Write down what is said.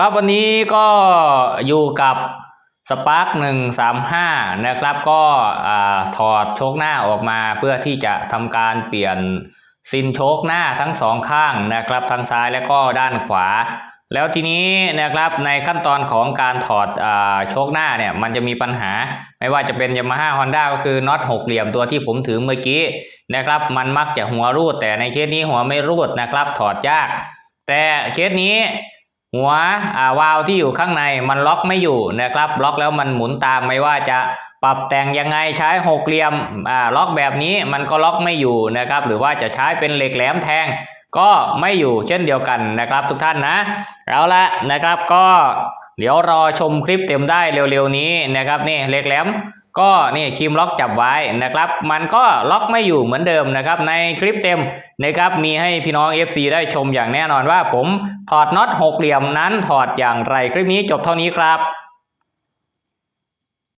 ครับวันนี้ก็อยู่กับสปาร์คหนึ่งสามห้านะครับก็ถอดโชคหน้าออกมาเพื่อที่จะทำการเปลี่ยนซินโชคหน้าทั้งสองข้างนะครับทั้งซ้ายและก็ด้านขวา แล้วทีนี้นะครับในขั้นตอนของการถอดอโชคหน้าเนี่ยมันจะมีปัญหา ไม่ว่าจะเป็น Yamaha Honda ก็คือน็อตหกเหลี่ยมตัวที่ผมถือเมื่อกี้นะครับมันมักจะหัวรูดแต่ในเคสนี้หัวไม่รูดนะครับถอดยาก แต่เคสนี้ หัววาล์วที่อยู่ข้างในมันล็อกไม่อยู่นะครับ ล็อกแล้วมันหมุนตามไม่ว่าจะปรับแต่งยังไงใช้หกเหลี่ยมล็อกแบบนี้มันก็ล็อกไม่อยู่นะครับ หรือว่าจะใช้เป็นเหล็กแหลมแทงก็ไม่อยู่เช่นเดียวกันนะครับทุกท่านนะเอาละนะครับก็เดี๋ยวรอชมคลิปเต็มได้เร็วๆนี้นะครับนี่เหล็กแหลม ก็นี่คีมล็อกจับไว้นะครับ มันก็ล็อกไม่อยู่เหมือนเดิมนะครับ ในคลิปเต็มนะครับมีให้พี่น้อง FC ได้ชมอย่างแน่นอนว่า ผมถอดน็อตหกเหลี่ยมนั้นถอดอย่างไรคลิปนี้จบเท่านี้ครับ